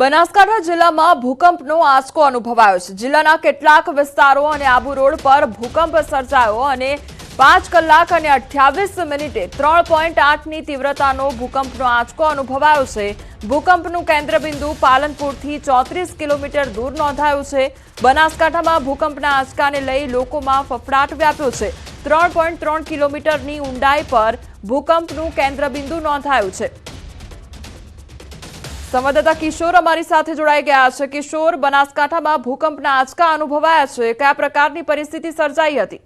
બનાસકાંઠા જિલ્લામાં ભૂકંપનો આંચકો અનુભવાયો છે. જિલ્લાના કેટલાક વિસ્તારો અને આબુ રોડ પર ભૂકંપ સર્જાયો અને પાંચ કલાક અને અઠ્યાવીસ મિનિટે ત્રણ પોઈન્ટ આઠની તીવ્રતાનો ભૂકંપનો આંચકો અનુભવાયો છે. ભૂકંપનું કેન્દ્રબિંદુ પાલનપુરથી ચોત્રીસ કિલોમીટર દૂર નોંધાયું છે. બનાસકાંઠામાં ભૂકંપના આંચકાને લઈ લોકોમાં ફફડાટ વ્યાપ્યો છે. ત્રણ પોઈન્ટ ત્રણ કિલોમીટરની ઊંડાઈ પર ભૂકંપનું કેન્દ્રબિંદુ નોંધાયું છે. સંવાદદાતા કિશોર અમારી સાથે જોડાઈ ગયા છે. કિશોર, બનાસકાંઠામાં ભૂકંપના આંચકા અનુભવાયા છે. કયા પ્રકારની પરિસ્થિતિ સર્જાઈ હતી?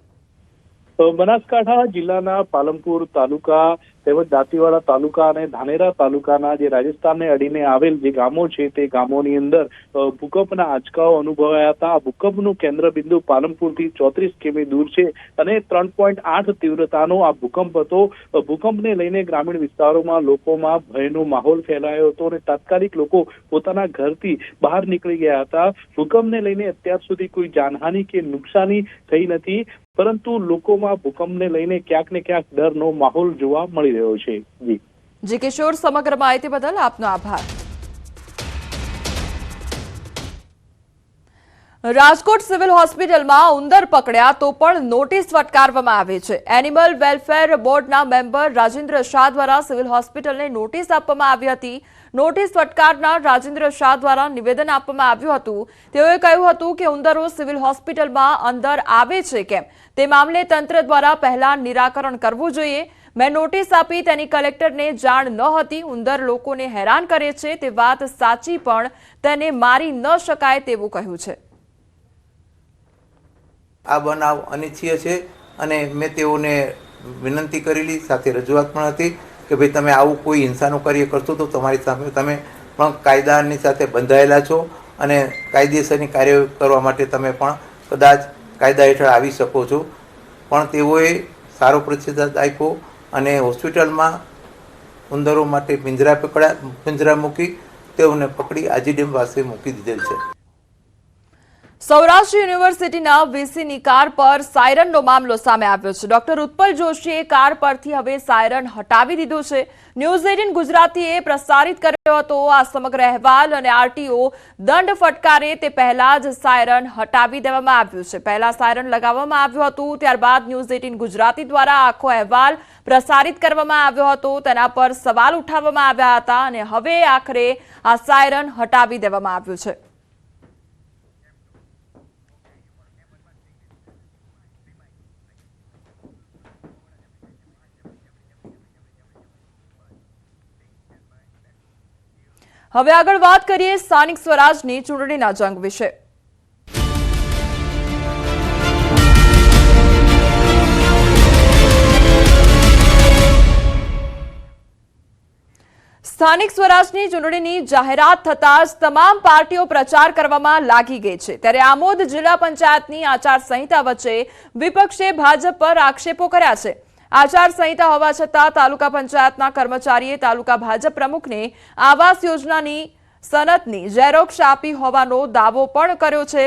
બનાસકાંઠા જિલ્લાના પાલનપુર તાલુકા તેમજ દાંતીવાડા તાલુકા અને ધાનેરા તાલુકાના જે રાજસ્થાનને અડીને આવેલ જે ગામો છે તે ગામોની અંદર ભૂકંપના આંચકાઓ અનુભવાયા હતા. આ ભૂકંપનું કેન્દ્રબિંદુ પાલનપુરથી ચોત્રીસ કિમી દૂર છે અને ત્રણ પોઈન્ટ આઠ તીવ્રતાનો આ ભૂકંપ હતો. ભૂકંપને લઈને ગ્રામીણ વિસ્તારોમાં લોકોમાં ભયનો માહોલ ફેલાયો હતો અને તાત્કાલિક લોકો પોતાના ઘરથી બહાર નીકળી ગયા હતા. ભૂકંપને લઈને અત્યાર સુધી કોઈ જાનહાની કે નુકસાની થઈ નથી, પરંતુ લોકોમાં ભૂકંપને લઈને ક્યાંક ને ક્યાંક ડરનો માહોલ જોવા મળી રહ્યો છે. જી. જી કિશોર, સમગ્ર માહિતી બદલ આપનો આભાર. રાજકોટ સિવિલ હોસ્પિટલમાં ઉંદર પકડ્યા તો પણ નોટિસ ફટકારવામાં આવી છે. એનિમલ વેલફેર બોર્ડના મેમ્બર રાજેન્દ્ર શાહ દ્વારા સિવિલ હોસ્પિટલને નોટિસ આપવામાં આવી હતી. નોટિસ ફટકારનાર રાજેન્દ્ર શાહ દ્વારા નિવેદન આપવામાં આવ્યું હતું. તેઓએ કહ્યું હતું કે ઉંદરો સિવિલ હોસ્પિટલમાં અંદર આવે છે કેમ? તે મામલે તંત્ર દ્વારા પહેલા નિરાકરણ કરવું જોઈએ. મેં નોટિસ આપી, તેની કલેક્ટરને જાણ ન હતી. ઉંદર લોકોને હેરાન કરે છે. તે વાત સાચી પણ તેને મારી ન શકાય તેવું કહ્યું છે. આ બનાવ અનિચ્છીય છે અને મેં તેઓને વિનંતી કરેલી, સાથે રજૂઆત પણ હતી કે ભાઈ, તમે આવું કોઈ હિંસાનું કાર્ય કરશો તો તમારી સામે તમે પણ કાયદાની સાથે બંધાયેલા છો અને કાયદેસરની કાર્ય કરવા માટે તમે પણ કદાચ કાયદા હેઠળ આવી શકો છો. પણ તેઓએ સારો પ્રતિસાદ આપ્યો અને હોસ્પિટલમાં ઉંદરો માટે પિંજરા પકડ્યા, પિંજરા મૂકી તેઓને પકડી આજીડેમ પાસે મૂકી દીધેલ છે. સૌરાષ્ટ્ર યુનિવર્સિટીના વીસીની કાર પર સાયરનનો મામલો સામે આવ્યો છે. ડોક્ટર ઉત્પલ જોશીએ કાર પરથી હવે સાયરન હટાવી દીધું છે. ન્યૂઝ એટીન ગુજરાતીએ પ્રસારિત કર્યો હતો આ સમગ્ર અહેવાલ અને આરટીઓ દંડ ફટકારે તે પહેલા જ સાયરન હટાવી દેવામાં આવ્યું છે. પહેલા સાયરન લગાવવામાં આવ્યું હતું, ત્યારબાદ ન્યૂઝ એટીન ગુજરાતી દ્વારા આખો અહેવાલ પ્રસારિત કરવામાં આવ્યો હતો. તેના પર સવાલ ઉઠાવવામાં આવ્યા હતા અને હવે આખરે આ સાયરન હટાવી દેવામાં આવ્યું છે. હવે આગળ વાત કરીએ સ્થાનિક સ્વરાજની ચૂંટણીના જંગ વિશે. સ્થાનિક સ્વરાજની ચૂંટણીની જાહેરાત થતાં જ તમામ પાર્ટીઓ પ્રચાર કરવામાં લાગી ગઈ છે. ત્યારે આમોદ જિલ્લા પંચાયતની આચારસંહિતા વચ્ચે વિપક્ષે ભાજપ પર આક્ષેપો કર્યા છે. આચારસંહિતા હોવા છતાં તાલુકા પંચાયતના કર્મચારીએ તાલુકા ભાજપ પ્રમુખને આવાસ યોજનાની સનતની ઝેરોક્ષ આપી હોવાનો દાવો પણ કર્યો છે.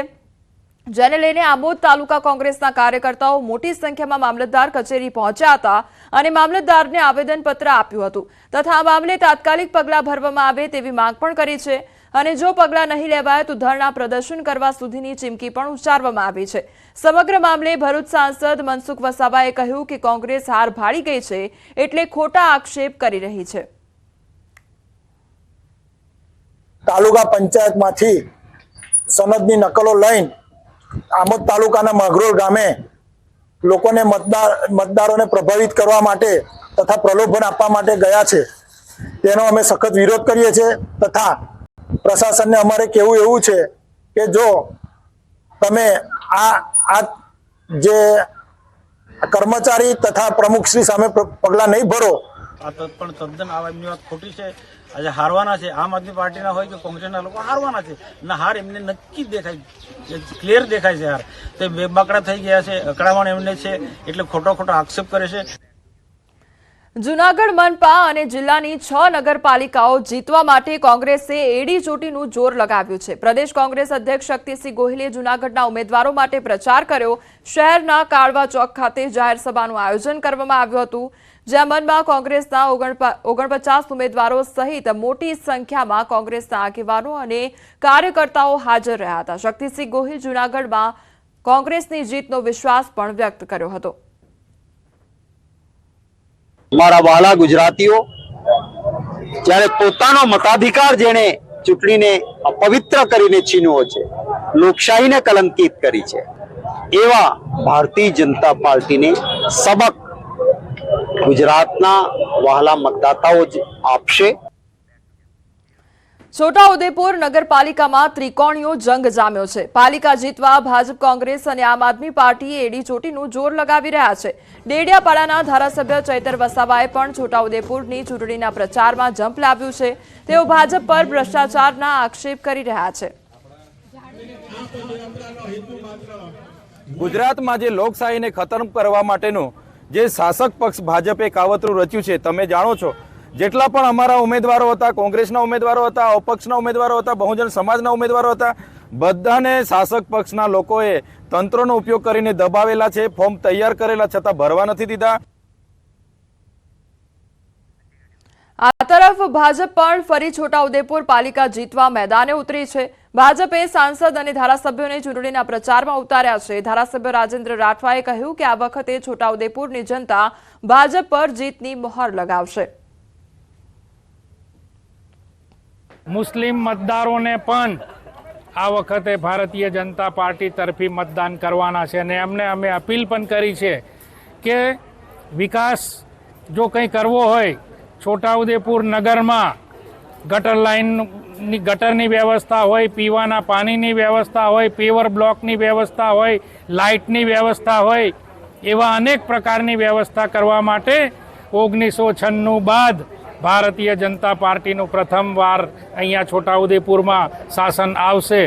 જેને લઈને આમોદ તાલુકા કોંગ્રેસના કાર્યકર્તાઓ મોટી સંખ્યામાં મામલતદાર કચેરી પહોંચ્યા હતા અને મામલતદારને આવેદનપત્ર આપ્યું હતું. તથા આ મામલે તાત્કાલિક પગલાં ભરવામાં આવે તેવી માંગ પણ કરી છે. અને જો પગલાં નહીં લેવાય તો ધરણા પ્રદર્શન કરવા સુધીની ચીમકી પણ ઉચ્ચારવામાં આવી છે. સમગ્ર મામલે ભરૂચ સાંસદ મનસુખ વસાવાએ કહ્યું કે કોંગ્રેસ હાર ભાળી ગઈ છે એટલે ખોટા આક્ષેપ કરી રહી છે. તાલુકા પંચાયતમાંથી સનદની નકલો લઈને આમોદ તાલુકાના મઘરોલ ગામે લોકોને મતદાર, મતદારોને પ્રભાવિત કરવા માટે તથા પ્રલોભન આપવા માટે ગયા છે. તેનો અમે સખત વિરોધ કરીએ છીએ તથા પ્રશાસનને અમારે કહેવું એવું છે કે જો તમે આ આ જે કર્મચારી તથા પ્રમુખશ્રી સામે પગલાં નહીં ભરો, આ પણ તદ્દન આ એમની વાત ખોટી છે. આજે હારવાના છે. આમ આદમી પાર્ટીના હોય કે કોંગ્રેસના લોકો હારવાના છે. ના, હાર એમને નક્કી દેખાય ક્લિયર દેખાય છે હાર. તે બેબાકડા થઈ ગયા છે. અકળામણ એમને છે. એટલે ખોટો ખોટો આક્ષેપ કરે છે. જૂનાગઢ મનપા અને જિલ્લાની છ નગરપાલિકાઓ જીતવા માટે કોંગ્રેસે એડી ચોટીનું જોર લગાવ્યું છે. પ્રદેશ કોંગ્રેસ અધ્યક્ષ શક્તિસિંહ ગોહિલે જૂનાગઢના ઉમેદવારો માટે પ્રચાર કર્યો. શહેરના કાળવા ચોક ખાતે જાહેર સભાનું આયોજન કરવામાં આવ્યું હતું. જ્યાં મનમાં કોંગ્રેસના ઓગણપચાસ ઉમેદવારો સહિત મોટી સંખ્યામાં કોંગ્રેસના આગેવાનો અને કાર્યકર્તાઓ હાજર રહ્યા હતા. શક્તિસિંહ ગોહિલ જૂનાગઢમાં કોંગ્રેસની જીતનો વિશ્વાસ પણ વ્યક્ત કર્યો હતો. મારા વહાલા ગુજરાતીઓ, જ્યારે પોતાનો મતાધિકાર જેણે ચૂંટણીને અપવિત્ર કરીને છીનવો છે, લોકશાહીને કલંકિત કરી છે, એવા ભારતીય જનતા પાર્ટીને સબક ગુજરાતના વહાલા મતદાતાઓ જ આપશે. છોટાઉદેપુર નગરપાલિકામાં ત્રિકોણીયો જંગ જામ્યો છે. પાલિકા જીતવા ભાજપ કોંગ્રેસ અને આમ આદમી પાર્ટીએ એડી ચોટીનું જોર લગાવી રહ્યા છે. ડેડિયાપાડાના ધારાસભ્ય ચૈતર વસાવાએ પણ છોટાઉદેપુરની ચૂંટણીના પ્રચારમાં જંપ લાવ્યું છે. તેઓ ભાજપ પર ભ્રષ્ટાચારના આક્ષેપ કરી રહ્યા છે. ગુજરાતમાં જે લોકશાહીને ખતમ કરવા માટેનું જે શાસક પક્ષ ભાજપે કાવતરું રચ્યું છે, તમે જાણો છો જેટલા પણ અમારા ઉમેદવારો હતા, કોંગ્રેસના ઉમેદવારો હતા, અપક્ષના ઉમેદવારો હતા, બહુજન સમાજના ઉમેદવારો હતા, બધાને શાસક પક્ષના લોકોએ તંત્રનો ઉપયોગ કરીને દબાવેલા છે, ફોર્મ તૈયાર કરેલા છતાં ભરવા નથી દીધા. આ તરફ ભાજપ પણ ફરી છોટાઉદેપુર પાલિકા જીતવા મેદાને ઉતરી છે. ભાજપે સાંસદ અને ધારાસભ્યોને ચૂંટણીના પ્રચારમાં ઉતાર્યા છે. ધારાસભ્ય રાજેન્દ્ર રાઠવાએ કહ્યું કે આ વખતે છોટાઉદેપુરની જનતા ભાજપ પર જીતની મહોર લગાવશે. મુસ્લિમ મતદારોને પણ આ વખતે ભારતીય જનતા પાર્ટી તરફી મતદાન કરવાના છે અને એમને અમે અપીલ પણ કરી છે કે વિકાસ જો કંઈ કરવો હોય, છોટાઉદેપુર નગરમાં ગટર લાઇનની ગટરની વ્યવસ્થા હોય, પીવાના પાણીની વ્યવસ્થા હોય, પેવર બ્લોકની વ્યવસ્થા હોય, લાઇટની વ્યવસ્થા હોય, એવા અનેક પ્રકારની વ્યવસ્થા કરવા માટે ઓગણીસો છન્નું બાદ ભારતીય જનતા પાર્ટીનું પ્રથમવાર અહીંયા છોટાઉદેપુરમાં શાસન આવશે.